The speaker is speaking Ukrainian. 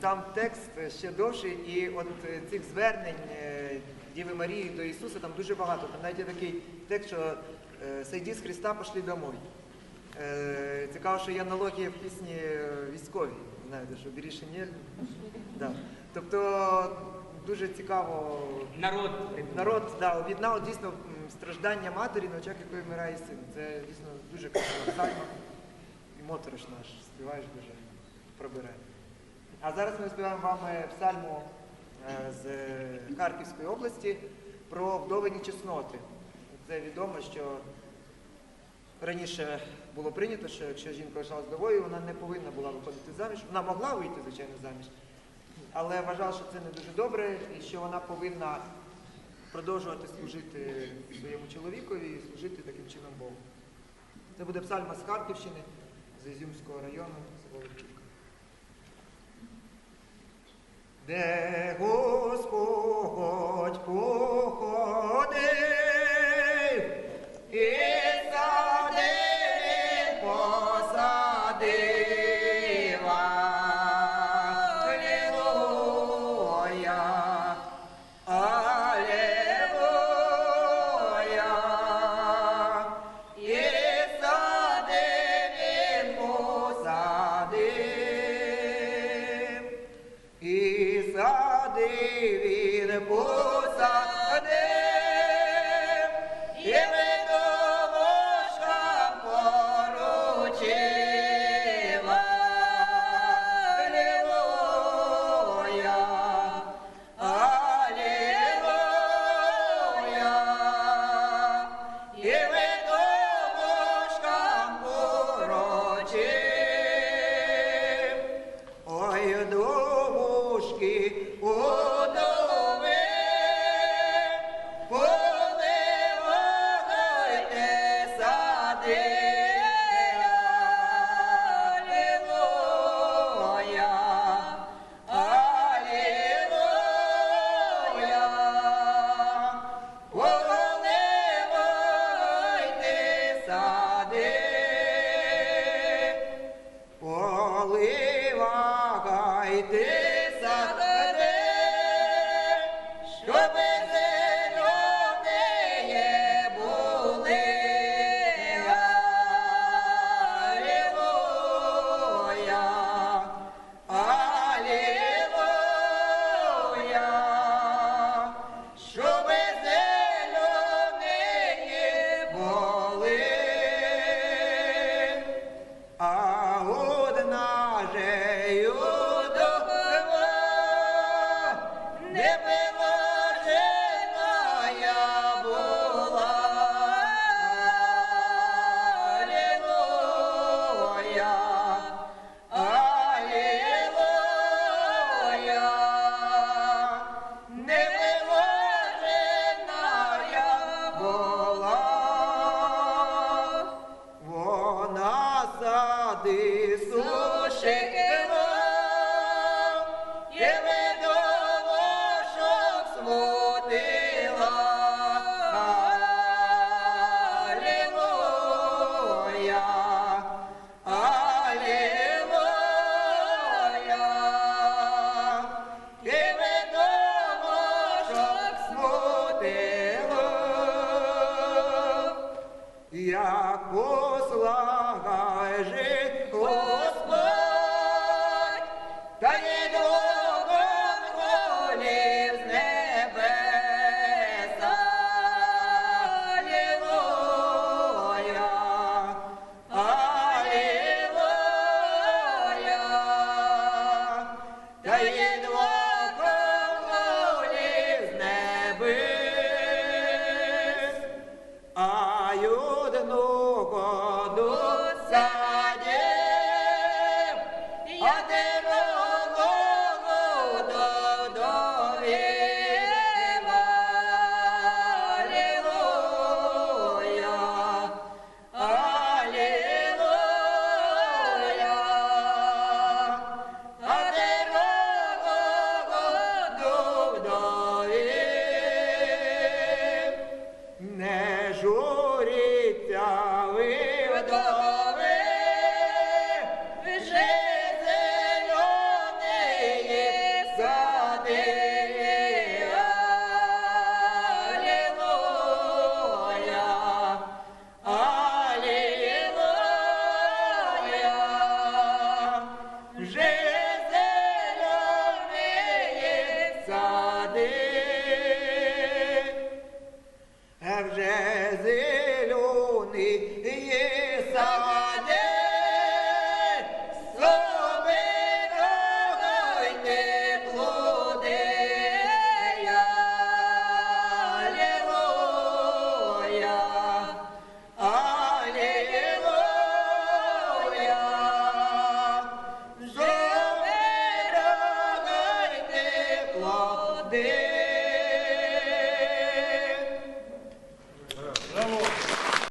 Там текст ще довший, і от е, цих звернень е, Діви Марії до Ісуса там дуже багато. Там навіть є такий текст, що е, «Сойди з Христа, пошли домой. Е, Цікаво, що є аналогія в пісні е, військовій. Знаєте, що бери шинель. Да. Тобто дуже цікаво. Народ. Народ да, об'єднав дійсно страждання матері, на очах якої вмирає син. Це дійсно дуже псальма. І моторошно аж співаєш дуже пробирає. А зараз ми співаємо вам е, псальму е, з Харківської області про вдовині чесноти. Це відомо, що раніше було прийнято, що якщо жінка лишалась вдовою, вона не повинна була виходити заміж. Вона могла вийти, звичайно, заміж, але вважала, що це не дуже добре і що вона повинна продовжувати служити своєму чоловікові і служити таким чином Богу. Це буде псальма з Харківщини, з Ізюмського району, з Волочівка. Де Господь походив Oh. Eu і Та є двох а юдну коду. та вже зелений є саде. Deus.